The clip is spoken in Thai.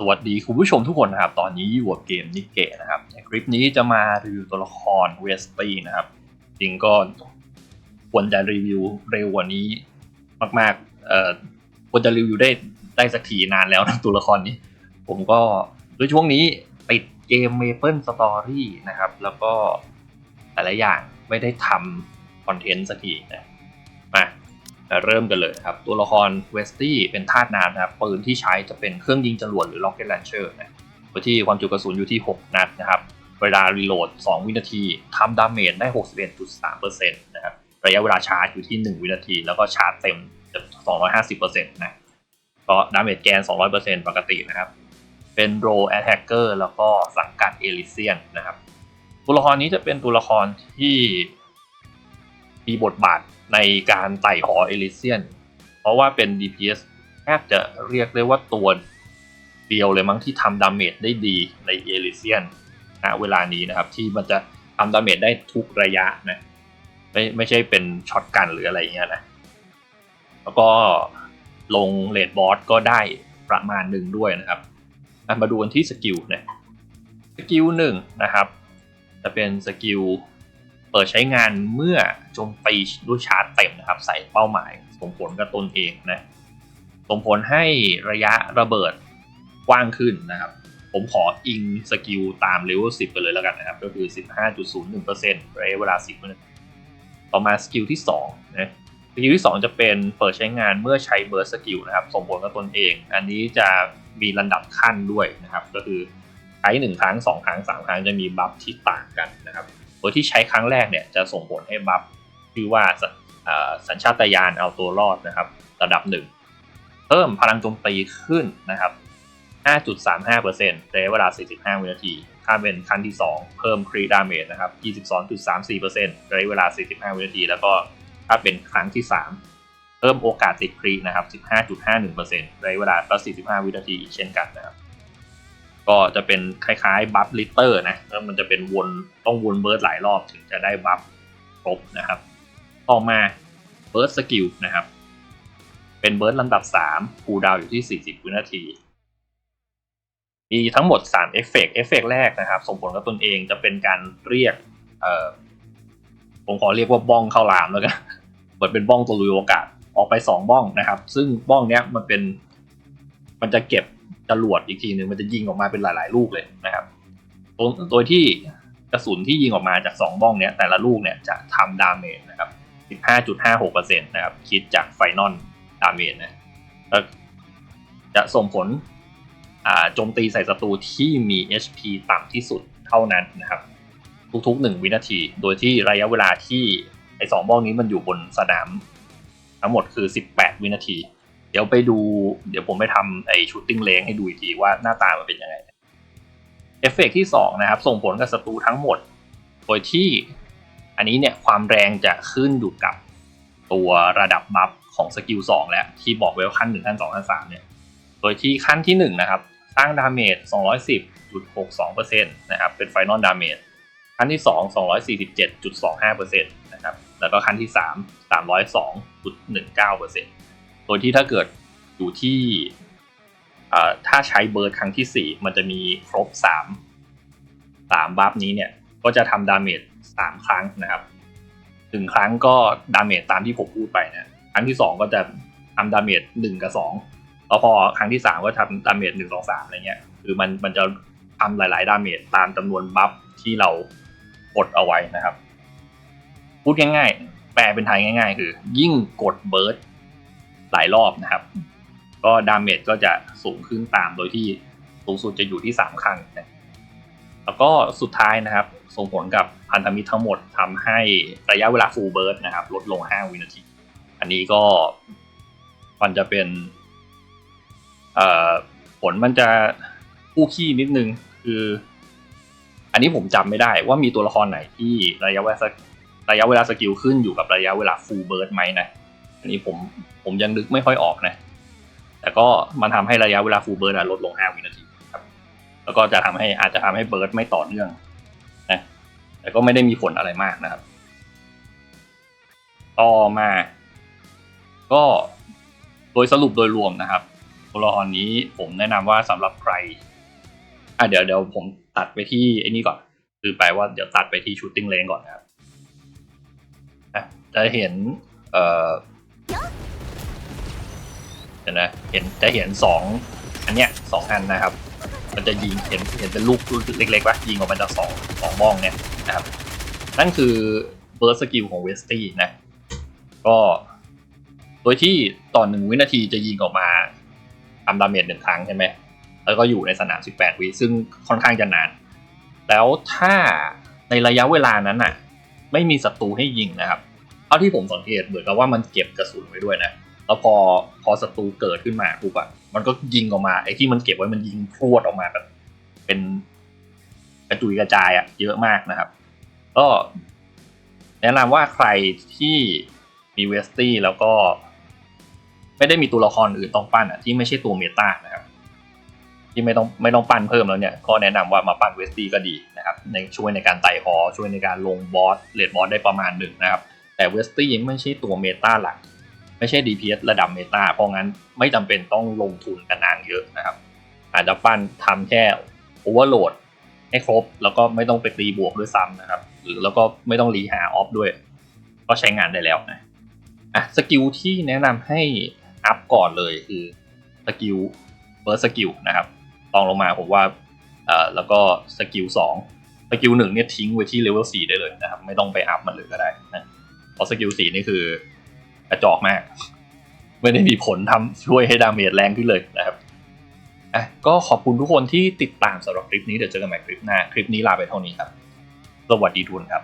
สวัสดีคุณผู้ชมทุกคนนะครับ ตอนนี้อยู่กับเกมนิเกะนะครับในคลิปนี้จะมารีวิวตัวละครเวสตี้นะครับ จริงก็ควรจะรีวิวเร็วกว่านี้มากๆเอ่อควรจะรีวิวได้ได้สักทีนานแล้วนะตัวละครนี้ ผมก็ด้วยช่วงนี้ติดเกม Maple Story นะครับ แล้วก็หลายๆอย่างไม่ได้ทำคอนเทนต์สักทีนะ เริ่มกันเลยครับตัวละครเวสตี้เป็นธาตุน้ำนะครับปืนที่ใช้จะเป็นเครื่องยิงจรวดหรือ Rocket Launcher นะโดยที่ความจุกระสุนอยู่ที่ 6 นัดนะครับเวลารีโหลด 2 วินาทีทำดาเมจได้ 61.3%นะครับระยะเวลาชาร์จอยู่ที่ 1 วินาที แล้วก็ชาร์จเต็ม 250%นะก็ดาเมจแกน 200%ปกตินะครับ เป็นโรแอทแทกเกอร์แล้วก็สังกัดเอลิเซียนนะครับ ตัวละครนี้จะเป็นตัวละครที่ มีบทบาทในการไต่หอเอลิเซียน เพราะว่าเป็น DPS แทบจะเรียกได้ว่าตัวเดียวเลยมั้งที่ทำดาเมจได้ดีในเอลิเซียนณเวลานี้นะครับที่มันจะทำดาเมจได้ทุกระยะนะไม่ไม่ใช่เป็นช็อตกันหรืออะไรเงี้ยนะ แล้วก็ลงเลดบอสก็ได้ประมาณหนึ่งด้วยนะครับมาดูกันที่สกิลนะสกิลหนึ่งนะครับ จะเป็นสกิล ปิดใช้งานเมื่อโจมตีด้วยชาร์จเต็มนะครับ ใส่เป้าหมายส่งผลกับตนเองนะส่งผลให้ระยะระเบิดกว้างขึ้นนะครับ ผมขออิงสกิลตามเลเวล10 ไปเลยแล้วกันนะครับ ก็คือ 15.01%ระยะเวลา 10วินาทีต่อมาสกิลที่2นะสกิลที่ 2 จะเป็นเปิดใช้งานเมื่อใช้เบิร์สสกิลนะครับ ส่งผลกับตนเอง อันนี้จะมีระดับขั้นด้วยนะครับ ก็คือใช้1ครั้ง 2 ครั้ง 3 ครั้งจะมีบัฟที่ต่างกันนะครับ โดยที่ใช้ครั้งแรกเนี่ยจะส่งผลให้บัฟชื่อว่าสัญชาตญาณเอาตัวรอดนะครับ ระดับหนึ่งเพิ่มพลังโจมตีขึ้นนะครับ 5.35%ระยะเวลา 45 วินาที ถ้าเป็นขั้นที่ 2 เพิ่มครีดาเมจนะครับ 22.34%ระยะเวลา 45 วินาที แล้วก็ถ้าเป็นครั้งที่ 3 เพิ่มโอกาสติดครีนะครับ 15.51%ระยะเวลา 45 วินาทีอีกเช่นกันนะครับ ก็จะเป็นคล้ายๆบัฟลิเตอร์นะแล้วมันจะเป็นวนต้องวนเบิร์ดหลายรอบถึงจะได้บัฟครบนะครับ ต่อมาเบิร์ดสกิลนะครับ เป็นเบิร์ดลำดับ3คูลดาวอยู่ที่ 40วินาที มีทั้งหมด3เอฟเฟกเอฟเฟกแรกนะครับ ส่งผลกับตนเองจะเป็นการเรียกเอ่อผมขอเรียกว่าบ้องเข้าลามแล้วกันเหมือนเป็นบ้องตัวลุยโอกาสออกไป 2 บ้องนะครับ ซึ่งบ้องเนี้ยมันเป็นมันจะเก็บ จรวดอีกทีหนึ่งมันจะยิงออกมาเป็นหลาย ๆ ลูกเลยนะครับโดยที่กระสุนที่ยิงออกมาจาก 2 บ้องเนี้ยแต่ละลูกเนี่ยจะทำดาเมจนะครับ 15.56%นะครับ คิดจากไฟนอลดาเมจนะแล้วจะส่งผลโจมตีใส่ศัตรูที่มี HP ต่ำที่สุดเท่านั้นนะครับ ทุกๆ 1 วินาที โดยที่ระยะเวลาที่ไอ้สองบ้องนี้มันอยู่บนสนาม ทั้งหมดคือ 18 วินาที ดี๋ยวไปดู เดี๋ยวผมไปทำไอ้ชูตติ้งเลงให้ดูอีกทีว่าหน้าตามันเป็นยังไง เอฟเฟกที่2นะครับ ส่งผลกับศัตรูทั้งหมด โดยที่อันนี้เนี่ยความแรงจะขึ้นอยู่กับตัวระดับบัฟของสกิล2แล้วที่บอกไว้ว่าขั้น1ขั้น2ขั้น3เนี่ย โดยที่ขั้นที่1นะครับสร้างดาเมจ210.62%นะครับ เป็นไฟนอลดาเมจขั้นที่ 2 247.25%นะครับ แล้วก็ขั้นที่ 3 302.19% โดยที่ถ้าเกิดอยู่ที่ถ้าใช้เบิร์ดครั้งที่ 4 มันจะมีครบ 3 3บัฟนี้เนี่ย ก็จะทำดาเมจ3ครั้งนะครับถึงครั้งก็ดาเมจตามที่ผมพูดไปนะครั้งที่ 2 ก็จะทำดาเมจ1กับ2แล้วพอครั้งที่ 3 ก็ทำดาเมจ1 2 3อะไรเงี้ยคือมันมันจะทำหลาย ๆ ดาเมจตามจำนวนบัฟที่เรากดเอาไว้นะครับ พูดง่ายๆ แปลเป็นไทยง่าย ๆ คือ ยิ่งกดเบิร์ด ลายรอบนะครับ ก็ดาเมจก็จะสูงขึ้นตามโดยที่สูงสุดจะอยู่ที่ 3 ครั้งนะแล้วก็สุดท้ายนะครับส่งผลกับพันธมิตรทั้งหมดทำให้ระยะเวลาฟูลเบิร์ดนะครับ ลดลง 5 วินาที อันนี้ก็มันจะเป็นผลมันจะคู่ขี้นิดนึง คือ อันนี้ผมจำไม่ได้ว่ามีตัวละครไหนที่ระยะเวลาระยะเวลาสกิลขึ้นอยู่กับระยะเวลาฟูลเบิร์ดไหมนะ อันนี้ผมผมยังนึกไม่ค่อยออกนะ แต่ก็มันทำให้ระยะเวลาฟูลเบิร์ดลดลง 5 วินาทีครับ แล้วก็จะทำให้อาจจะทำให้เบิร์ดไม่ต่อเนื่องนะแต่ก็ไม่ได้มีผลอะไรมากนะครับ ต่อมา ก็โดยสรุปโดยรวมนะครับตัวละครนี้ผมแนะนำว่าสำหรับใครอะเดี๋ยวเดี๋ยวผมตัดไปที่ไอ้นี่ก่อน คือแปลว่าเดี๋ยวตัดไปที่ชูตติ้งเลนก่อนนะครับจะเห็นเอ่อ เดี๋ยวนะเห็นจะเห็นสองอันเนี้ยสองอันนะครับ มันจะยิงเห็นเห็นเป็นลูกเล็กๆปะยิงออกมาจากสองสองบ้องเนี่ยนะครับ นั่นคือเบิร์สกิลของเวสตี้นะ ก็โดยที่ต่อหนึ่งวินาทีจะยิงออกมาทำดาเมจหนึ่งครั้งใช่ไหมแล้วก็อยู่ในสนาม 18 วิซึ่งค่อนข้างจะนาน แล้วถ้าในระยะเวลานั้นน่ะ ไม่มีศัตรูให้ยิงนะครับ เท่าที่ผมสังเกตเหมือนกับว่ามันเก็บกระสุนไว้ด้วยนะแล้วพอพอศัตรูเกิดขึ้นมาปุ๊บอะมันก็ยิงออกมาไอ้ที่มันเก็บไว้มันยิงพรวดออกมาแบบเป็นกระจุยกระจายอะเยอะมากนะครับ ก็แนะนำว่าใครที่มีเวสตี้แล้วก็ ไม่ได้มีตัวละครอื่นต้องปั้นอะที่ไม่ใช่ตัวเมตานะครับ ที่ไม่ต้องไม่ต้องปั้นเพิ่มแล้วเนี่ย ก็แนะนำว่ามาปั้นเวสตี้ก็ดีนะครับในช่วยในการไต่หอช่วยในการลงบอสเลดบอสได้ประมาณหนึ่งนะครับ แต่เวสตี้ยังไม่ใช่ตัวเมตาหลัก ไม่ใช่ DPS ระดับเมตาเพราะงั้นไม่จำเป็นต้องลงทุนกันนานเยอะนะครับ อาจจะปั้นทำแค่โอเวอร์โหลดให้ครบ แล้วก็ไม่ต้องไปตีบวกด้วยซ้ำนะครับ หรือแล้วก็ไม่ต้องรีหาออฟด้วย ก็ใช้งานได้แล้วนะอะสกิลที่แนะนำให้อัพก่อนเลยคือสกิลเฟิร์สสกิลนะครับลองลงมาผมว่าเอ่อแล้วก็สกิลสองสกิลหนึ่งเนี่ยทิ้งไว้ที่เลเวลสี่ได้เลยนะครับ ไม่ต้องไปอัพมันเลยก็ได้นะ เพราะสกิลสีนี่คือกระจอกมาก ไม่ได้มีผลทำช่วยให้ดาเมจแรงขึ้นเลยนะครับอะก็ขอบคุณทุกคนที่ติดตามสำหรับคลิปนี้เดี๋ยวเจอกันใหม่คลิปหน้า คลิปนี้ลาไปเท่านี้ครับ สวัสดีทุกคนครับ